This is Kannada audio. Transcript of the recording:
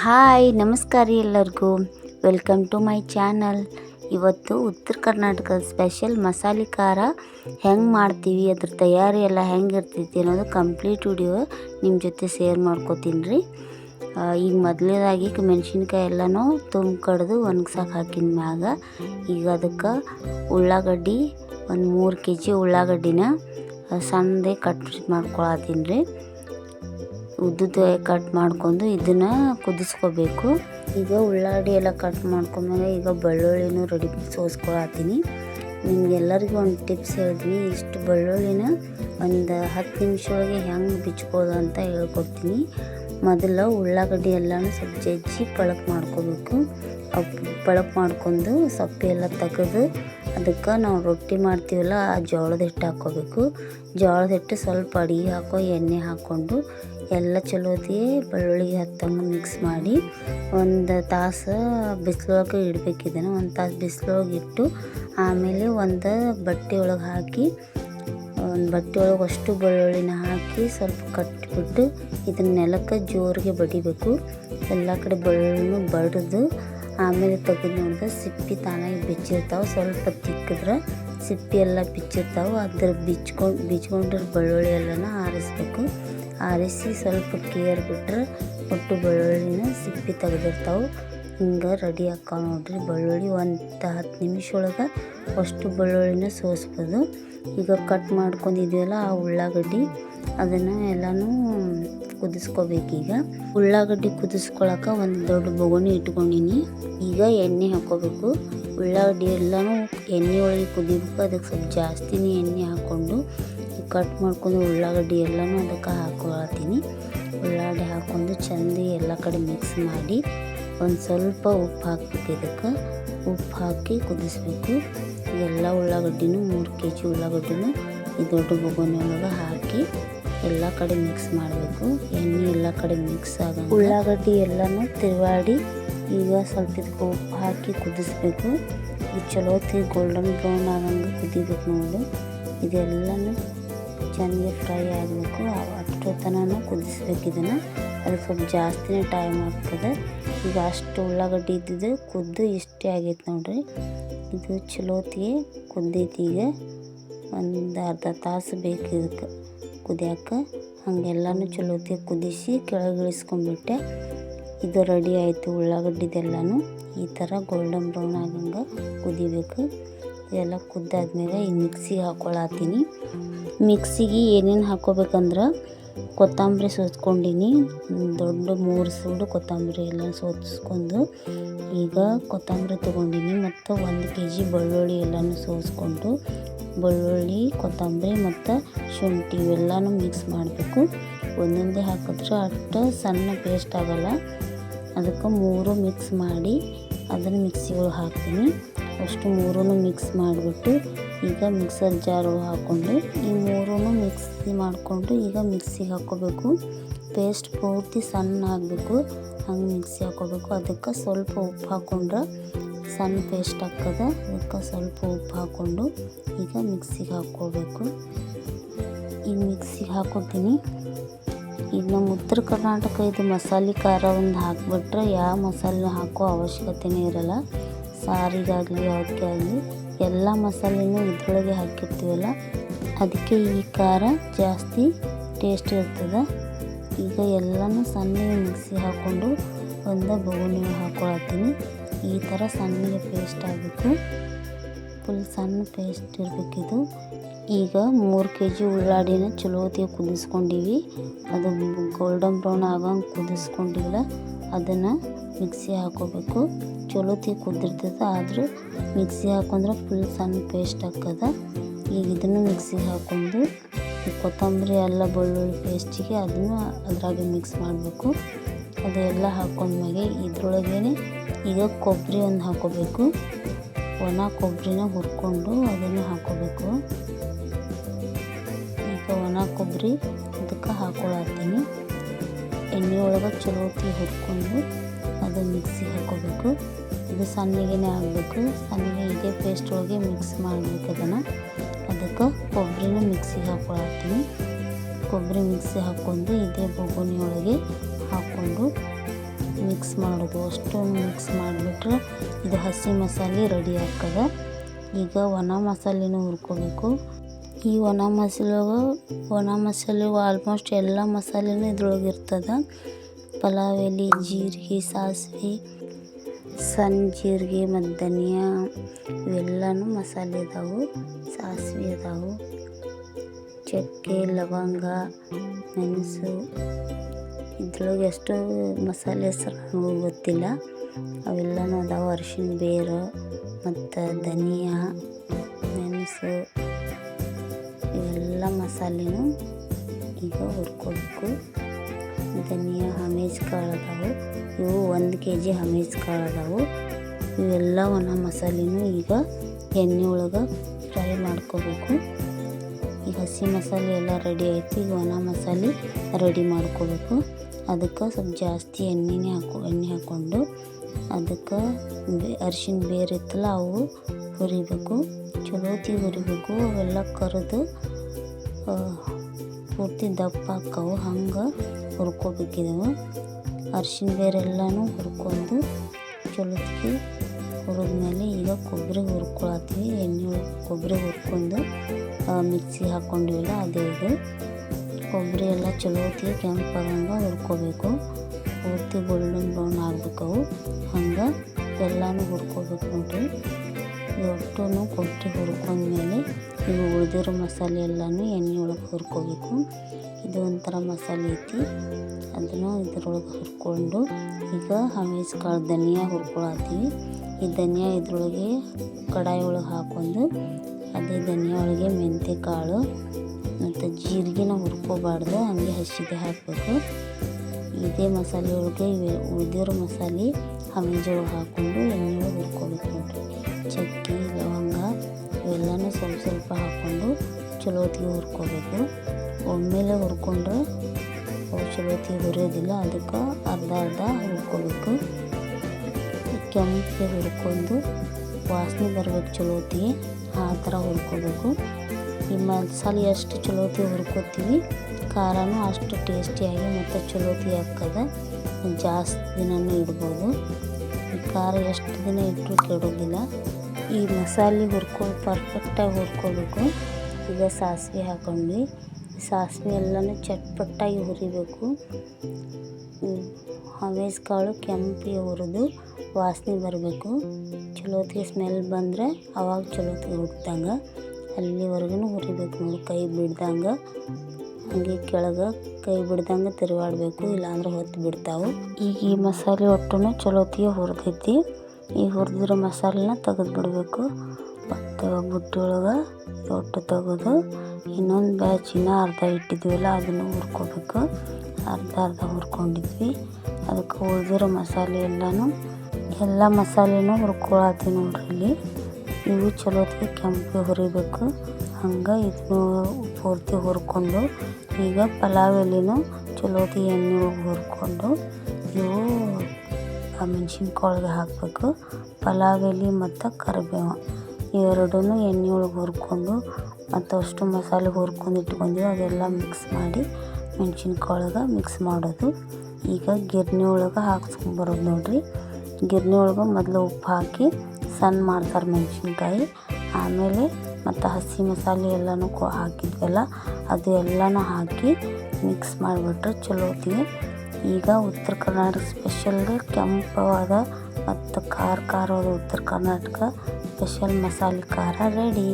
ಹಾಯ್, ನಮಸ್ಕಾರ ರೀ ಎಲ್ಲರಿಗೂ. ವೆಲ್ಕಮ್ ಟು ಮೈ ಚಾನಲ್ ಇವತ್ತು ಉತ್ತರ ಕರ್ನಾಟಕದ ಸ್ಪೆಷಲ್ ಮಸಾಲೆ ಖಾರ ಹೆಂಗೆ ಮಾಡ್ತೀವಿ, ಅದ್ರ ತಯಾರಿ ಎಲ್ಲ ಹೆಂಗೆ ಇರ್ತೈತಿ ಅನ್ನೋದು ಕಂಪ್ಲೀಟ್ ವಿಡಿಯೋ ನಿಮ್ಮ ಜೊತೆ ಶೇರ್ ಮಾಡ್ಕೋತೀನಿ ರೀ. ಈಗ ಮೊದಲನೇದಾಗಿ ಮೆಣಸಿನ್ಕಾಯಿ ಎಲ್ಲನೂ ತುಂಬ ಕಡ್ದು ಒಣಗ್ಸಕ್ಕೆ ಹಾಕಿದ ಮ್ಯಾಗ. ಈಗ ಅದಕ್ಕೆ ಉಳ್ಳಾಗಡ್ಡಿ ಒಂದು ಮೂರು ಕೆ ಜಿ ಉಳ್ಳಾಗಡ್ಡಿನ ಸಣ್ಣದೇ ಕಟ್ ಮಾಡ್ಕೊಳತ್ತೀನಿ ರೀ. ಉದ್ದುದ ಕಟ್ ಮಾಡ್ಕೊಂಡು ಇದನ್ನು ಕುದಿಸ್ಕೋಬೇಕು. ಈಗ ಉಳ್ಳಾಗಡ್ಡಿ ಎಲ್ಲ ಕಟ್ ಮಾಡ್ಕೊಂಡ್ಮೇಲೆ ಈಗ ಬೆಳ್ಳುಳ್ಳಿನೂ ರೆಡಿ ಸೋಸ್ಕೊಳತ್ತೀನಿ. ನಿಮ್ಗೆಲ್ಲರಿಗೂ ಒಂದು ಟಿಪ್ಸ್ ಹೇಳ್ತೀನಿ. ಇಷ್ಟು ಬೆಳ್ಳುಳ್ಳಿನ ಒಂದು ಹತ್ತು ನಿಮಿಷ ಒಳಗೆ ಹೆಂಗೆ ಬಿಚ್ಕೋದು ಅಂತ ಹೇಳ್ಕೊಡ್ತೀನಿ. ಮೊದಲು ಉಳ್ಳಾಗಡ್ಡಿ ಎಲ್ಲನೂ ಸ್ವಲ್ಪ ಜಜ್ಜಿ ಪಳಕ್ ಮಾಡ್ಕೋಬೇಕು. ಪಳಕ್ ಮಾಡ್ಕೊಂಡು ಸೊಪ್ಪು ಎಲ್ಲ ತೆಗೆದು ಅದಕ್ಕೆ ನಾವು ರೊಟ್ಟಿ ಮಾಡ್ತೀವಲ್ಲ ಆ ಜೋಳದ ಹಿಟ್ಟು ಹಾಕ್ಕೋಬೇಕು. ಜೋಳದ ಹಿಟ್ಟು ಸ್ವಲ್ಪ ಅಡಿಗೆ ಹಾಕೋ ಎಣ್ಣೆ ಹಾಕ್ಕೊಂಡು ಎಲ್ಲ ಚಲೋತಿ ಬೆಳ್ಳುಳ್ಳಿಗೆ ಹತ್ತಂಗೆ ಮಿಕ್ಸ್ ಮಾಡಿ ಒಂದು ತಾಸು ಬಿಸಿಲೊಳಗೆ ಇಡಬೇಕಿದ್ದೇನೆ ಒಂದು ತಾಸು ಬಿಸಿಲೊಳಗೆ ಇಟ್ಟು ಆಮೇಲೆ ಒಂದು ಬಟ್ಟೆ ಒಳಗೆ ಹಾಕಿ, ಒಂದು ಬಟ್ಟೆ ಒಳಗೆ ಅಷ್ಟು ಬೆಳ್ಳುಳ್ಳಿನ ಹಾಕಿ ಸ್ವಲ್ಪ ಕಟ್ಟಿಬಿಟ್ಟು ಇದನ್ನ ನೆಲಕ್ಕೆ ಜೋರಿಗೆ ಬಡಿಬೇಕು. ಎಲ್ಲ ಕಡೆ ಬೆಳ್ಳುಳ್ಳಿನೂ ಬಡಿದು ಆಮೇಲೆ ತೆಗೆದು ನೋಡಿದ್ರೆ ಸಿಪ್ಪಿ ತಾನಾಗಿ ಬಿಚ್ಚಿರ್ತಾವೆ. ಸ್ವಲ್ಪ ತಿಕ್ಕಿದ್ರೆ ಸಿಪ್ಪಿ ಎಲ್ಲ ಬಿಚ್ಚಿರ್ತಾವೆ ಅದ್ರ ಬಿಚ್ಕೊಂಡು, ಬಿಚ್ಕೊಂಡಿರೋ ಬೆಳ್ಳುಳ್ಳಿ ಎಲ್ಲನ ಆರಿಸ್ಬೇಕು. ಆರಿಸಿ ಸ್ವಲ್ಪ ಕೇರ್ ಬಿಟ್ರೆ ಒಟ್ಟು ಬೆಳ್ಳುಳ್ಳಿನ ಸಿಪ್ಪಿ ತೆಗೆದಿರ್ತಾವೆ. ಹಿಂಗೆ ರೆಡಿ ಹಾಕೋ ನೋಡ್ರಿ ಬೆಳ್ಳುಳ್ಳಿ ಒಂದು ಹತ್ತು ನಿಮಿಷ ಒಳಗೆ ಅಷ್ಟು ಬೆಳ್ಳುಳ್ಳಿನ ಸೋಸ್ಬೋದು. ಈಗ ಕಟ್ ಮಾಡ್ಕೊಂಡಿದ್ದೀವಲ್ಲ ಆ ಉಳ್ಳಾಗಡ್ಡಿ, ಅದನ್ನು ಎಲ್ಲನೂ ಕುದಿಸ್ಕೋಬೇಕೀಗ ಉಳ್ಳಾಗಡ್ಡಿ ಕುದಿಸ್ಕೊಳಕ್ಕೆ ಒಂದು ದೊಡ್ಡ ಬೊಗುಣಿ ಇಟ್ಕೊಂಡಿನಿ. ಈಗ ಎಣ್ಣೆ ಹಾಕ್ಕೋಬೇಕು ಉಳ್ಳಾಗಡ್ಡಿ ಎಲ್ಲನೂ ಎಣ್ಣೆ ಒಳಗೆ ಕುದಿಬೇಕು. ಅದಕ್ಕೆ ಸ್ವಲ್ಪ ಜಾಸ್ತಿನೇ ಎಣ್ಣೆ ಹಾಕ್ಕೊಂಡು ಕಟ್ ಮಾಡ್ಕೊಂಡು ಉಳ್ಳಾಗಡ್ಡಿ ಎಲ್ಲನೂ ಅದಕ್ಕೆ ಹಾಕೊಳತ್ತೀನಿ ಉಳ್ಳಾಗಡ್ಡಿ ಹಾಕ್ಕೊಂಡು ಚೆಂದ ಎಲ್ಲ ಕಡೆ ಮಿಕ್ಸ್ ಮಾಡಿ ಒಂದು ಸ್ವಲ್ಪ ಉಪ್ಪು ಹಾಕ್ಬೇಕು ಇದಕ್ಕೆ. ಉಪ್ಪು ಹಾಕಿ ಕುದಿಸ್ಬೇಕು. ಎಲ್ಲ ಉಳ್ಳಾಗಡ್ಡಿನೂ ಮೂರು ಕೆ ಜಿ ಉಳ್ಳಾಗಡ್ಡಿನೂ ಈ ದೊಡ್ಡ ಬೊಗೊನೆ ಒಳಗೆ ಹಾಕಿ ಎಲ್ಲ ಕಡೆ ಮಿಕ್ಸ್ ಮಾಡಬೇಕು. ಎಣ್ಣೆ ಎಲ್ಲ ಕಡೆ ಮಿಕ್ಸ್ ಆಗ ಉಳ್ಳಾಗಡ್ಡಿ ಎಲ್ಲನೂ ತಿರುವಾಡಿ ಈಗ ಸ್ವಲ್ಪ ಇದಕ್ಕೆ ಉಪ್ಪು ಹಾಕಿ ಕುದಿಸ್ಬೇಕು. ಇದು ಚಲೋತಿ ಗೋಲ್ಡನ್ ಬ್ರೌನ್ ಆಗಂಗೆ ಕುದಿಬೇಕು ನೋಡಿ. ಇದೆಲ್ಲನೂ ಚೆನ್ನಾಗಿ ಫ್ರೈ ಆಗಬೇಕು. ಅಷ್ಟು ಹೊತ್ತನೂ ಕುದಿಸ್ಬೇಕು ಇದನ್ನು. ಅದು ಸ್ವಲ್ಪ ಜಾಸ್ತಿನೇ ಟೈಮ್ ಆಗ್ತದೆ. ಈಗ ಅಷ್ಟು ಉಳ್ಳಾಗಡ್ಡಿ ಇದ್ದಿದ್ದು ಕುದ್ದು ಇಷ್ಟೇ ಆಗೈತೆ ನೋಡ್ರಿ. ಇದು ಚಲೋತಿಗೆ ಕುದ್ದೈತಿ ಈಗ. ಒಂದು ಅರ್ಧ ತಾಸು ಬೇಕು ಇದಕ್ಕೆ ಕುದಿಯೋಕೆ ಹಾಗೆಲ್ಲನೂ ಚಲೋತಿಗೆ ಕುದಿಸಿ ಕೆಳಗೆ ಇಳಿಸ್ಕೊಂಡ್ಬಿಟ್ಟೆ. ಇದು ರೆಡಿ ಆಯಿತು ಉಳ್ಳಾಗಡ್ಡಿದೆಲ್ಲನೂ. ಈ ಥರ ಗೋಲ್ಡನ್ ಬ್ರೌನ್ ಆಗಂಗೆ ಕುದಿಬೇಕು. ಇದೆಲ್ಲ ಕುದ್ದಾದ್ಮೇಲೆ ಈ ಮಿಕ್ಸಿಗೆ ಹಾಕ್ಕೊಳತ್ತೀನಿ ಮಿಕ್ಸಿಗೆ ಏನೇನು ಹಾಕ್ಕೋಬೇಕಂದ್ರೆ ಕೊತ್ತಂಬರಿ ಸೋಸ್ಕೊಂಡಿನಿ ದೊಡ್ಡ ಮೂರು ಸೂಡು ಕೊತ್ತಂಬರಿ ಎಲ್ಲ ಸೋಸ್ಕೊಂಡು ಈಗ ಕೊತ್ತಂಬರಿ ತೊಗೊಂಡಿನಿ ಮತ್ತು ಒಂದು ಕೆ ಜಿ ಬೆಳ್ಳುಳ್ಳಿ ಎಲ್ಲನೂ ಸೋಸ್ಕೊಂಡು ಬೆಳ್ಳುಳ್ಳಿ, ಕೊತ್ತಂಬರಿ ಮತ್ತು ಶುಂಠಿ ಇವೆಲ್ಲನೂ ಮಿಕ್ಸ್ ಮಾಡಬೇಕು. ಒಂದೊಂದೇ ಹಾಕಿದ್ರೆ ಅಷ್ಟು ಸಣ್ಣ ಪೇಸ್ಟ್ ಆಗೋಲ್ಲ. ಅದಕ್ಕೆ ಮೂರು ಮಿಕ್ಸ್ ಮಾಡಿ ಅದನ್ನು ಮಿಕ್ಸಿಗಳು ಹಾಕ್ತೀನಿ. ಅಷ್ಟು ಮೂರೂ ಮಿಕ್ಸ್ ಮಾಡಿಬಿಟ್ಟು ಈಗ ಮಿಕ್ಸರ್ ಜಾರ್ ಹಾಕ್ಕೊಂಡು ಈ ಮೂರೂ ಮಿಕ್ಸಿ ಮಾಡಿಕೊಂಡು ಈಗ ಮಿಕ್ಸಿಗೆ ಹಾಕ್ಕೋಬೇಕು. ಪೇಸ್ಟ್ ಪೂರ್ತಿ ಸಣ್ಣ ಆಗಬೇಕು. ಹಂಗೆ ಮಿಕ್ಸಿ ಹಾಕ್ಕೋಬೇಕು. ಅದಕ್ಕೆ ಸ್ವಲ್ಪ ಉಪ್ಪು ಹಾಕ್ಕೊಂಡ್ರೆ ಸಣ್ಣ ಪೇಸ್ಟ್ ಹಾಕದ ಅದಕ್ಕೆ ಸ್ವಲ್ಪ ಉಪ್ಪು ಹಾಕ್ಕೊಂಡು ಈಗ ಮಿಕ್ಸಿಗೆ ಹಾಕ್ಕೋಬೇಕು. ಈಗ ಮಿಕ್ಸಿಗೆ ಹಾಕ್ಕೊತೀನಿ ಈಗ ನಮ್ಮ ಉತ್ತರ ಕರ್ನಾಟಕ ಇದು ಮಸಾಲೆ ಖಾರ ಒಂದು ಹಾಕಿಬಿಟ್ರೆ ಯಾವ ಮಸಾಲೆ ಹಾಕೋ ಅವಶ್ಯಕತೆನೇ ಇರಲ್ಲ. ಸಾರಿಗಾಗಲಿ ಯಾವಕ್ಕೆ ಆಗಲಿ ಎಲ್ಲ ಮಸಾಲೆನೂ ಇದ್ರೊಳಗೆ ಹಾಕಿರ್ತೀವಲ್ಲ, ಅದಕ್ಕೆ ಈ ಖಾರ ಜಾಸ್ತಿ ಟೇಸ್ಟ್ ಇರ್ತದೆ. ಈಗ ಎಲ್ಲನೂ ಸಣ್ಣಗೆ ಮಿಕ್ಸಿ ಹಾಕ್ಕೊಂಡು ಒಂದು ಬೊಗುಣಿ ಹಾಕೊಳತ್ತೀನಿ. ಈ ಥರ ಸಣ್ಣಗೆ ಪೇಸ್ಟ್ ಆಗಬೇಕು ಫುಲ್ ಸಣ್ಣ ಪೇಸ್ಟ್ ಇರಬೇಕಿದು. ಈಗ ಮೂರು ಕೆ ಜಿ ಉಳ್ಳಾಡಿನ ಚಲೋತಿಗೆ ಕುದಿಸ್ಕೊಂಡಿವಿ. ಅದು ಗೋಲ್ಡನ್ ಬ್ರೌನ್ ಆಗಂಗೆ ಕುದಿಸ್ಕೊಂಡಿಲ್ಲ. ಅದನ್ನು ಮಿಕ್ಸಿ ಹಾಕೋಬೇಕು. ಚಲೋತಿ ಕುದ್ದಿರ್ತದೆ ಆದರೂ ಮಿಕ್ಸಿ ಹಾಕೊಂಡ್ರೆ ಫುಲ್ ಸಣ್ಣ ಪೇಸ್ಟ್ ಹಾಕದ ಈಗ ಇದನ್ನು ಮಿಕ್ಸಿಗೆ ಹಾಕ್ಕೊಂಡು ಕೊತ್ತಂಬರಿ ಎಲ್ಲ ಬೆಳ್ಳುಳ್ಳಿ ಪೇಸ್ಟಿಗೆ ಅದನ್ನು ಅದ್ರಾಗೆ ಮಿಕ್ಸ್ ಮಾಡಬೇಕು. ಅದೆಲ್ಲ ಹಾಕೊಂಡ್ಮೇಲೆ ಇದ್ರೊಳಗೇನೆ ಈಗ ಕೊಬ್ಬರಿ ಒಂದು ಹಾಕೋಬೇಕು. ಒಣ ಕೊಬ್ಬರಿನ ಹುರ್ಕೊಂಡು ಅದನ್ನು ಹಾಕೋಬೇಕು ಈಗ ಒಣ ಕೊಬ್ಬರಿ ಅದಕ್ಕೆ ಹಾಕೊಳತ್ತೀನಿ ಎಣ್ಣೆ ಒಳಗೆ ಚಲೋತಿ ಹುರ್ಕೊಂಡು ಅದು ಮಿಕ್ಸಿಗೆ ಹಾಕೋಬೇಕು ಇದು ಸಣ್ಣಗೆ ಆಗಬೇಕು. ಸಣ್ಣಗೆ ಇದೇ ಪೇಸ್ಟ್ ಒಳಗೆ ಮಿಕ್ಸ್ ಮಾಡಬೇಕು ಅದನ್ನು. ಅದಕ್ಕೆ ಕೊಬ್ಬರಿನ ಮಿಕ್ಸಿಗೆ ಹಾಕೊಳತ್ತೀನಿ ಕೊಬ್ಬರಿ ಮಿಕ್ಸಿ ಹಾಕ್ಕೊಂಡು ಇದೇ ಬೊಗುನಿ ಒಳಗೆ ಹಾಕ್ಕೊಂಡು ಮಿಕ್ಸ್ ಮಾಡೋದು. ಅಷ್ಟು ಮಿಕ್ಸ್ ಮಾಡಿಬಿಟ್ರೆ ಇದು ಹಸಿ ಮಸಾಲೆ ರೆಡಿ ಆಗ್ತದೆ. ಈಗ ಒಣ ಮಸಾಲೆನೂ ಹುರ್ಕೋಬೇಕು. ಈ ಒಣ ಮಸಾಲೆ ಒಣ ಮಸಾಲೆ ಆಲ್ಮೋಸ್ಟ್ ಎಲ್ಲ ಮಸಾಲೆನೂ ಇದ್ರೊಳಗೆ ಇರ್ತದೆ. ಪಲಾವ್, ಎಲೆ, ಜೀರಿಗೆ, ಸಾಸಿವೆ ಸಣ್ಣ ಜೀರಿಗೆ ಮತ್ತು ಧನಿಯಾ, ಇವೆಲ್ಲನೂ ಮಸಾಲೆ ಇದಾವೆ, ಸಾಸಿವೆ ಅದಾವೆ ಚಕ್ಕೆ, ಲವಂಗ, ಮೆಣಸು. ಇದ್ರೊಳಗೆ ಎಷ್ಟು ಮಸಾಲೆ ಹೆಸರು ಗೊತ್ತಿಲ್ಲ. ಅವೆಲ್ಲನೂ ಅದಾವೆ ಅರಿಶಿನ ಬೇರು ಮತ್ತು ಧನಿಯಾ, ಮೆಣಸು ಇವೆಲ್ಲ ಮಸಾಲೆನೂ ಈಗ ಹುರ್ಕೋಬೇಕು. ಧನಿಯಾ ಹಮೇಜ್ ಕಾಳು ಅದಾವೆ. ಇವು ಒಂದು ಕೆ ಜಿ ಹಮೇಜ್ ಕಾಳು ಅದಾವು. ಇವೆಲ್ಲ ಒಣ ಮಸಾಲೆನೂ ಈಗ ಎಣ್ಣೆ ಒಳಗೆ ಫ್ರೈ ಮಾಡ್ಕೋಬೇಕು. ಈಗ ಹಸಿ ಮಸಾಲೆ ಎಲ್ಲ ರೆಡಿ ಆಯಿತು. ಈಗ ಒಣ ಮಸಾಲೆ ರೆಡಿ ಮಾಡ್ಕೋಬೇಕು. ಅದಕ್ಕೆ ಸ್ವಲ್ಪ ಜಾಸ್ತಿ ಎಣ್ಣೆನೇ ಹಾಕೊ, ಎಣ್ಣೆ ಹಾಕ್ಕೊಂಡು ಅದಕ್ಕೆ ಬೆ ಅರಿಶಿನ ಬೇರೆ ಇತ್ತಲ್ಲ ಅವು ಹುರಿಬೇಕು. ಚಲೋತಿ ಹುರಿಬೇಕು. ಅವೆಲ್ಲ ಕರೆದು ಪೂರ್ತಿ ದಪ್ಪ ಹಾಕವು. ಹಂಗೆ ಹುರ್ಕೋಬೇಕಿದವು. ಅರಿಶಿನ ಬೇರೆಲ್ಲನೂ ಹುರ್ಕೊಂಡು ಚಲೋತಿ ಹುರಿದ್ಮೇಲೆ ಈಗ ಕೊಬ್ಬರಿ ಹುರ್ಕೊಳತ್ತೀವಿ. ಎಣ್ಣೆ, ಕೊಬ್ಬರಿ ಹುರ್ಕೊಂಡು ಮಿಕ್ಸಿ ಹಾಕ್ಕೊಂಡಿವಲ್ಲ ಅದೇ ಇದು. ಕೊಬ್ಬರಿ ಎಲ್ಲ ಚಲೋ ಹೊತ್ತಿಗೆ ಕೆಂಪಾಗಂಗೆ ಹುರ್ಕೋಬೇಕು. ಪೂರ್ತಿ ಗೋಲ್ಡನ್ ಬ್ರೌನ್ ಆಗ್ಬೇಕವು ಹಂಗೆ ಎಲ್ಲನೂ ಹುರ್ಕೋಬೇಕು ನೋಡ್ರಿ. ಒಟ್ಟು ಕೊಬ್ಬರಿ ಹುರ್ಕೊಂಡ್ಮೇಲೆ ಇವು ಉಳಿದಿರೋ ಮಸಾಲೆ ಎಲ್ಲನೂ ಎಣ್ಣೆ ಒಳಗೆ ಹುರ್ಕೋಬೇಕು. ಇದು ಒಂಥರ ಮಸಾಲೆ ಐತಿ. ಅದನ್ನು ಇದ್ರೊಳಗೆ ಹುರ್ಕೊಂಡು ಈಗ ಹಮೇಜ್ ಕಾಳು ಧನಿಯಾ ಹುರ್ಕೊಳತ್ತೀವಿ. ಈ ಧನಿಯಾ ಇದ್ರೊಳಗೆ ಕಡಾಯಿ ಒಳಗೆ ಹಾಕೊಂಡು ಅದೇ ಧನಿಯಾ ಒಳಗೆ ಕಾಳು ಮತ್ತು ಜೀರಿಗೆನ ಹುರ್ಕೋಬಾರ್ದು, ಹಂಗೆ ಹಸಿದೆ ಹಾಕಬೇಕು. ಇದೇ ಮಸಾಲೆ ಒಳಗೆ ಉಳಿದಿರೋ ಮಸಾಲೆ ಹಮೇಜ್ ಜೋಳ ಹಾಕ್ಕೊಂಡು ಎಣ್ಣೆ ಹುರ್ಕೋಬೇಕು ಚಕ್ಕೆ, ಲವಂಗ ಇವೆಲ್ಲನೂ ಸ್ವಲ್ಪ ಸ್ವಲ್ಪ ಹಾಕ್ಕೊಂಡು ಚಲೋತ್ತಿಗೆ ಹುರ್ಕೋಬೇಕು. ಒಮ್ಮೆಲೆ ಹುರ್ಕೊಂಡ್ರೆ ಅವು ಚಲೋತ್ತಿಗೆ ಹುರಿಯೋದಿಲ್ಲ, ಅದಕ್ಕೆ ಅರ್ಧ ಅರ್ಧ ಹುರ್ಕೋಬೇಕು. ಕೆಂಪಿಗೆ ಹುರ್ಕೊಂಡು ವಾಸನೆ ಬರಬೇಕು ಚಲೋತ್ತಿಗೆ ಆ ಥರ ಹುರ್ಕೋಬೇಕು. ಈ ಮಸಾಲೆ ಎಷ್ಟು ಚಲೋತಿ ಹುರ್ಕೋತೀವಿ? ಖಾರನೂ ಅಷ್ಟು ಟೇಸ್ಟಿಯಾಗಿ ಮತ್ತು ಚಲೋತಿ ಆಗ್ತದೆ. ಜಾಸ್ತಿ ದಿನವೂ ಇಡ್ಬೋದು. ಈ ಖಾರ ಎಷ್ಟು ದಿನ ಇಟ್ಟರೂ ಕೆಡೋದಿಲ್ಲ. ಈ ಮಸಾಲೆ ಹುರ್ಕೊ ಪರ್ಫೆಕ್ಟಾಗಿ ಹುರ್ಕೋಬೇಕು. ಈಗ ಸಾಸಿವೆ ಹಾಕೊಂಡ್ವಿ. ಸಾಸಿವೆ ಎಲ್ಲನೂ ಚಟ್ಪಟ್ಟಾಗಿ ಹುರಿಬೇಕು. ಹವೇಸ್ ಕಾಳು ಕೆಂಪಿಗೆ ಹುರಿದು ವಾಸನೆ ಬರಬೇಕು. ಚಲೋತಿ ಸ್ಮೆಲ್ ಬಂದರೆ ಅವಾಗ ಚಲೋತಿ ಹುಡ್ದಂಗೆ ಅಲ್ಲಿವರೆಗೂ ಹುರಿಬೇಕು. ನೋಡಿ, ಕೈ ಬಿಡ್ದಂಗೆ. ಹಾಗೆ ಕೆಳಗೆ ಕೈ ಬಿಡ್ದಂಗೆ ತಿರುಗಾಡಬೇಕು, ಇಲ್ಲಾಂದ್ರೆ ಹೊತ್ತು ಬಿಡ್ತಾವೆ. ಈಗ ಈ ಮಸಾಲೆ ಒಟ್ಟು ಚಲೋತಿಗೆ ಹುರಿದೈತಿ. ಈ ಹುರಿದಿರೋ ಮಸಾಲೆನ ತೆಗೆದು ಬಿಡಬೇಕು. ಮತ್ತು ಬುಟ್ಟಿ ಒಳಗೆ ಒಟ್ಟು ತೆಗೆದು, ಇನ್ನೊಂದು ಬ್ಯಾಚ್ ಇನ್ನೂ ಅರ್ಧ ಇಟ್ಟಿದ್ವಲ್ಲ, ಅದನ್ನು ಹುರ್ಕೋಬೇಕು. ಅರ್ಧ ಅರ್ಧ ಹುರ್ಕೊಂಡಿದ್ವಿ. ಅದಕ್ಕೆ ಉಳಿದಿರೋ ಮಸಾಲೆ ಎಲ್ಲನೂ, ಎಲ್ಲ ಮಸಾಲೆನೂ ಹುರ್ಕೊಳತ್ತೀವಿ ನೋಡ್ರಿ ಇಲ್ಲಿ. ಇವು ಚಲೋತ್ತಿಗೆ ಕೆಂಪಿಗೆ ಹುರಿಬೇಕು. ಹಂಗೆ ಇದನ್ನು ಪೂರ್ತಿ ಹುರ್ಕೊಂಡು, ಈಗ ಪಲಾವ್ ಎಲೆನೂ ಚಲೋತ್ತಿಗೆ ಎಣ್ಣೆ ಹುರ್ಕೊಂಡು, ಇವು ಆ ಮೆಣಸಿನ್ಕಾಳಿಗೆ ಹಾಕಬೇಕು. ಪಲಾವ್ ಎಲೆ ಮತ್ತು ಕರಿಬೇವು ಇವೆರಡೂ ಎಣ್ಣೆ ಒಳಗೆ ಹುರ್ಕೊಂಡು, ಮತ್ತು ಅಷ್ಟು ಮಸಾಲೆ ಹುರ್ಕೊಂಡು ಇಟ್ಕೊಂಡಿವಿ, ಅದೆಲ್ಲ ಮಿಕ್ಸ್ ಮಾಡಿ ಮೆಣಸಿನ್ಕಾಳಿಗೆ ಮಿಕ್ಸ್ ಮಾಡೋದು. ಈಗ ಗಿರ್ನಿ ಒಳಗೆ ಹಾಕ್ಸ್ಕೊಂಬರೋದು ನೋಡಿರಿ. ಗಿರ್ನಿ ಒಳಗೆ ಮೊದಲು ಉಪ್ಪು ಹಾಕಿ ಸಣ್ಣ ಮಾಡ್ತಾರೆ ಮೆಣಸಿನ್ಕಾಯಿ. ಆಮೇಲೆ ಮತ್ತು ಹಸಿ ಮಸಾಲೆ ಎಲ್ಲನೂ ಕೊ ಹಾಕಿದ್ವಲ್ಲ, ಅದು ಎಲ್ಲನೂ ಹಾಕಿ ಮಿಕ್ಸ್ ಮಾಡಿಬಿಟ್ರೆ ಚಲೋತ್ತಿಗೆ ಈಗ ಉತ್ತರ ಕರ್ನಾಟಕ ಸ್ಪೆಷಲ್ ಕೆಂಪವಾದ ಮತ್ತು ಖಾರ ಖಾರವಾದ ಉತ್ತರ ಕರ್ನಾಟಕ ಸ್ಪೆಷಲ್ ಮಸಾಲೆ ಖಾರ ರೆಡಿ